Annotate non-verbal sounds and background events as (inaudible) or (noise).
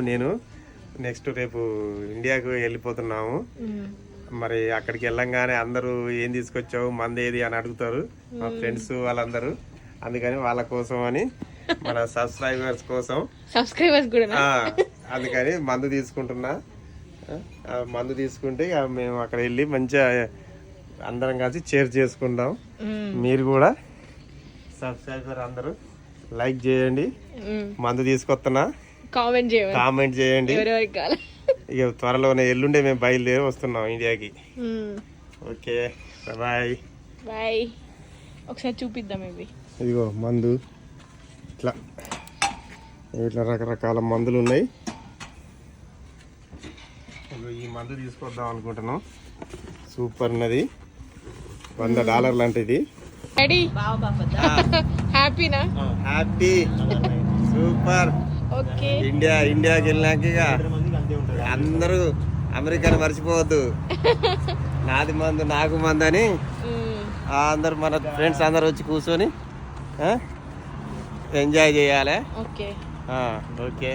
నేను నెక్స్ట్ రేపు ఇండియాకు వెళ్ళిపోతున్నాము. మరి అక్కడికి వెళ్ళంగానే అందరూ ఏం తీసుకొచ్చావు మంది ఏది అని అడుగుతారు మా ఫ్రెండ్స్ వాళ్ళందరూ. అందుకని వాళ్ళ కోసం అని మన (laughs) సబ్స్క్రైబర్స్ కోసం. సబ్స్క్రైబర్స్ కూడా అందుకని మందు తీసుకుంటున్నా. మందు తీసుకుంటే మేము అక్కడ వెళ్ళి మంచిగా అందరం కలిసి షేర్ చేసుకుందాం. మీరు కూడా సబ్స్క్రైబర్ అందరూ లైక్ చేయండి. మందు తీసుకొస్తున్నా. కామెంట్ చేయండి. కామెంట్ చేయండి. ఇక త్వరలోనే ఎల్లుండే మేము బయలుదేరి వస్తున్నాం ఇండియాకి. ఓకే బాయ్ బాయ్ ఒకసారి చూపిద్దాం ఇవి. ఇదిగో మందు. ఇట్లా. ఇట్లా రకరకాల మందులు ఉన్నాయి. ఈ మందు తీసుకొద్దాం అనుకుంటున్నాం. సూపర్ ఉన్నది. వంద డాలర్లు అంటే ఇది రెడీ హ్యాపీనా హ్యాపీ సూపర్ ఇండియా ఇండియాకి వెళ్ళినాక ఇక అందరూ అమెరికాని మర్చిపోవద్దు. (laughs) నాది మందు నాకు మందు అని అందరు మన ఫ్రెండ్స్ అందరు వచ్చి కూర్చొని ఎంజాయ్ చేయాలి. ఓకే. ఓకే.